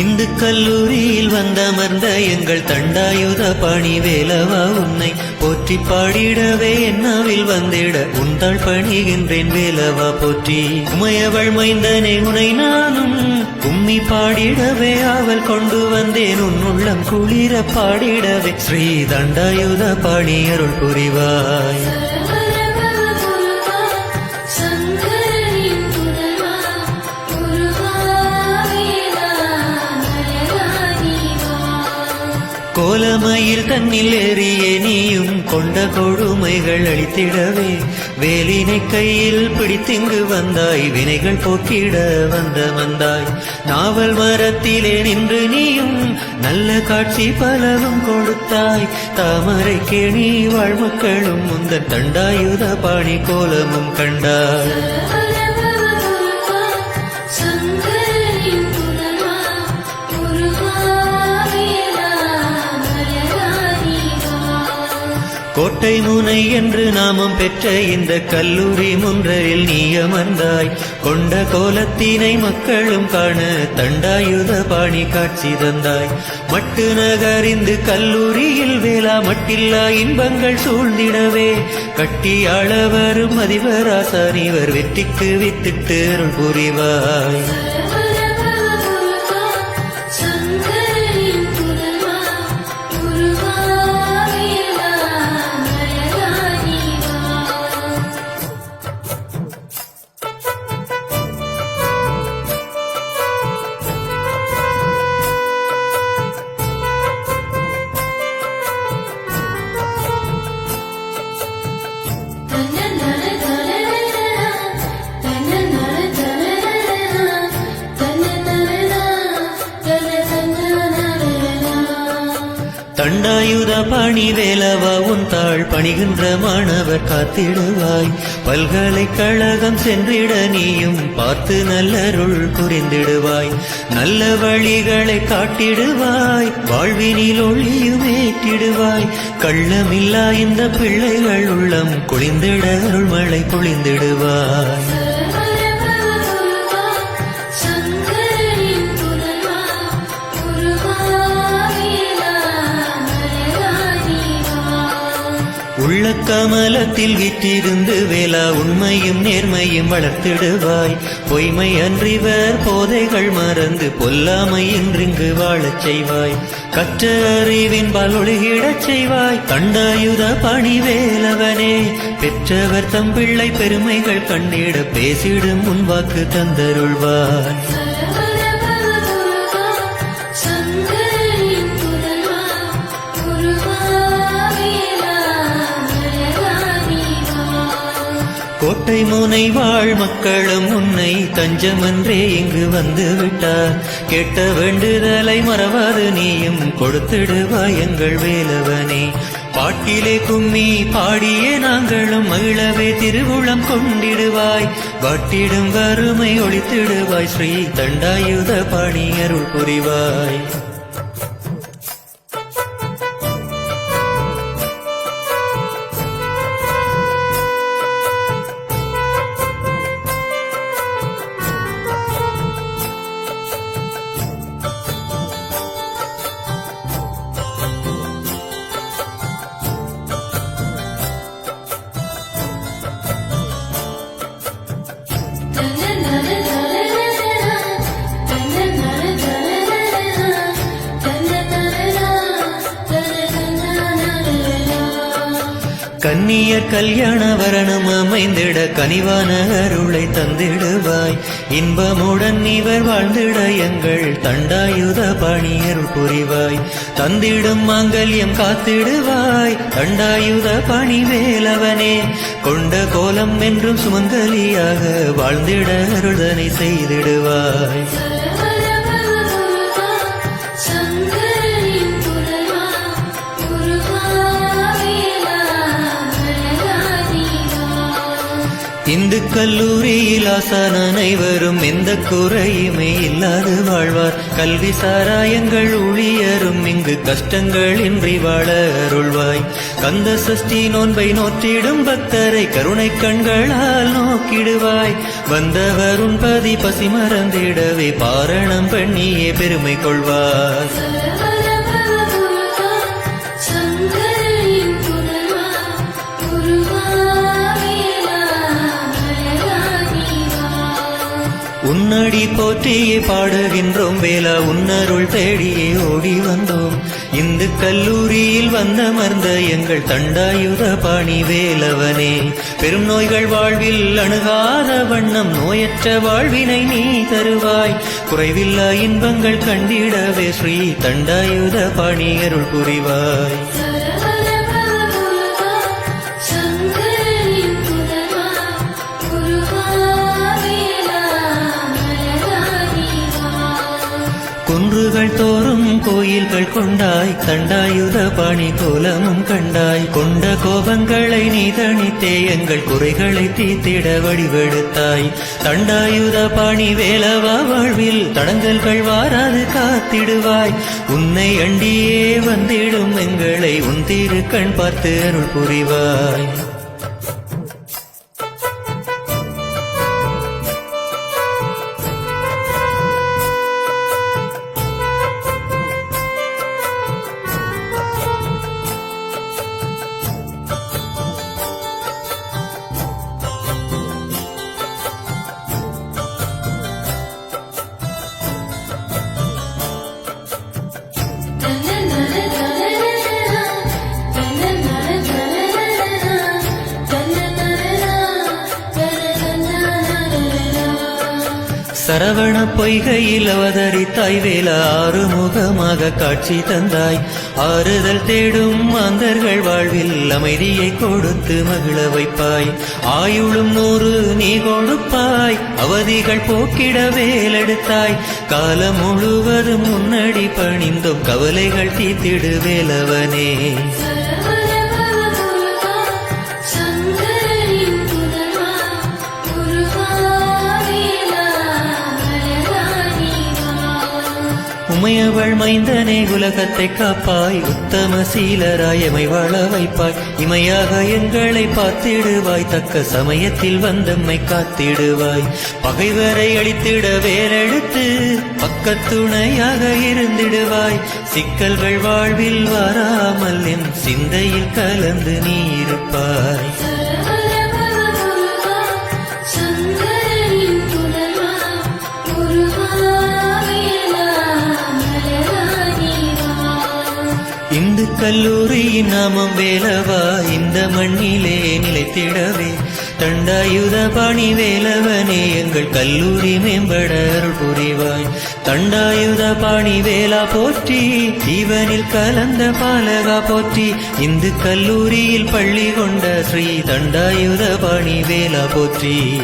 இந்து கல்லூரியில் வந்தமர்ந்த எங்கள் தண்டாயுத பணி வேலவா உன்னை போற்றி பாடிடவே என்னாவில் வந்திட உந்தாள் பணிகின்றேன் வேலவா போற்றி. உமையவள் மைந்தனே உனை நானும் உம்மி பாடிடவே அவள் கொண்டு வந்தேன். உன் உள்ளம் குளிர பாடிடவே. ஸ்ரீ தண்டாயுத பணி அருள் புரிவாய். கோலமயில் தன்னில் ஏறிய நீயும் கொண்ட கொடுமைகள் அளித்திடவே வேலினை கையில் பிடித்திங்கு வந்தாய் வினைகள் போக்கிட வந்த வந்தாய். நாவல் மரத்திலே நின்று நீயும் நல்ல காட்சி பலவும் கொடுத்தாய். தாமரை கேணி வாழ்மக்களும் முந்த தண்டாயுத பாணி கோலமும் கண்டாய். கோட்டை முனை என்று நாமம் பெற்ற இந்த கல்லூரி முன்றரில் நீ அமர்ந்தாய் கொண்ட கோலத்தினை மக்களும் காண தண்டாயுத பாணி காட்சி தந்தாய். மட்டு நகரிந்து கல்லூரியில் வேளா மட்டில்லா இன்பங்கள் சூழ்ந்திடவே. கட்டி அளவரும் அதிபராசானிவர் வெற்றிக்கு வித்திட்டு அருள் புரிவாய். தண்டாயுத பாணி உன் தாழ் பணிகின்ற மாணவர் காத்திடுவாய். பல்கலைக்கழகம் சென்றிட நீயும் பார்த்து நல்லருள் புரிந்திடுவாய். நல்ல வழிகளை காட்டிடுவாய் வாழ்வினில் ஒளியும் ஏற்றிடுவாய். கள்ளமில்லா இந்த பிள்ளைகள் உள்ளம் குளிந்திட அருள்மழை பொழிந்திடுவாய். உள்ள கமலத்தில் விற்றிருந்து வேளா உண்மையும் நேர்மையும் வளர்த்திடுவாய். பொய்மை அன்றிவர் போதைகள் மறந்து பொல்லாமை இன்றிங்கு வாழச் செய்வாய். கற்ற அறிவின் பலொழுகிடச் செய்வாய். கண்டாயுத பணிவேலவனே பெற்றவர் தம் பிள்ளை பெருமைகள் கண்டிட பேசிடும் முன்வாக்கு தந்தருள்வார். கோட்டை முனை வாழ் மக்களும் உன்னை தஞ்சமன்றே இங்கு வந்து விட்டார். கேட்ட வேண்டுதலை மறவாது நீயும் கொடுத்திடுவாய் எங்கள் வேலவனே. பாட்டிலே கும்மி பாடியே நாங்களும் மகிழவே திருவுளம் கொண்டிடுவாய். வாட்டிடும் வறுமை ஒழித்திடுவாய். ஸ்ரீ தண்டாயுத பாணி அருள் புரிவாய். கன்னியர் கல்யாண வரணம் அமைந்திட கனிவான அருளை தந்திடுவாய். இன்பமுடன் இவர் வாழ்ந்திட எங்கள் தண்டாயுத பணியர் புரிவாய். தந்திடும் மாங்கல்யம் காத்திடுவாய் தண்டாயுத பணி வேலவனே கொண்ட கோலம் என்றும் சுமங்கலியாக வாழ்ந்திட அருள்தனை செய்திடுவாய். இந்து கல்லூரியில் ஆசான் அனைவரும் எந்த குறையுமே இல்லாது வாழ்வார். கல்வி சாராயங்கள் ஊழியரும் இங்கு கஷ்டங்களின்றி வாழ அருள்வாய். கந்த சஷ்டி நோன்பை நோற்றிடும் பக்தரை கருணை கண்களால் நோக்கிடுவாய். வந்தவர் பதி பசி மறந்திடவே பாரணம் பண்ணியே பெருமை கொள்வார். உன்னடி போற்றியே பாடுகின்றோம். வேலா உன்னருள் தேடியே ஓடி வந்தோம். இந்து கல்லூரியில் வந்தமர்ந்த எங்கள் தண்டாயுத பாணி வேலவனே. பெரும் நோய்கள் வாழ்வில் அணுகாத வண்ணம் நோயற்ற வாழ்வினை நீ தருவாய். குறைவில்லா இன்பங்கள் கண்டிடவே ஸ்ரீ தண்டாயுத பாணி அருள் புரிவாய். குன்றுகள் தோறும் கோயில்கள் கொண்டாய் தண்டாயுத பாணி கோலமும் கண்டாய். கொண்ட கோபங்களை நீ தணித்தே எங்கள் குறைகளை தீத்திட வடிவெடுத்தாய் தண்டாயுத பாணி வேலவா வாழ்வில் தடங்கல்கள் வாராது காத்திடுவாய். உன்னை அண்டியே வந்திடும் எங்களை உன் திரு கண் பார்த்து அருள் புரிவாய். சரவண பொய்கையில் அவதரித்தாய். வேல ஆறுமுகமாக காட்சி தந்தாய். ஆறுதல் தேடும் மாந்தர்கள் வாழ்வில் அமைதியை கொடுத்து மகிழ வைப்பாய். ஆயுளும் நூறு நீ கொடுப்பாய். அவதிகள் போக்கிட வேலெடுத்தாய். காலம் முழுவதும் முன்னடி பணிந்தும் கவலைகள் தீத்திடு வேலவனே. உமையவள் மைந்தனே உலகத்தை காப்பாய். உத்தம சீலராயமை வாழ வைப்பாய். இமையாக எங்களை பார்த்திடுவாய். தக்க சமயத்தில் வந்தம்மை காத்திடுவாய். பகைவரை அழித்திட வேலெடுத்து பக்கத்துணையாக இருந்திடுவாய். சிக்கல்கள் வாழ்வில் வராமல் என் சிந்தையில் கலந்து நீ இருப்பாய். கல்லூரியின் நாமம் வேலவா? இந்த மண்ணிலே நிலைத்திடவே. தண்டாயுத பணி வேலவனே எங்கள் கல்லூரி மேம்பட அருள் புரிவாய். தண்டாயுத பாணி வேலா போற்றி இவனில் கலந்த பாலகா போற்றி. இந்து கல்லூரியில் பள்ளி கொண்ட ஸ்ரீ தண்டாயுத பாணி வேலா போற்றி.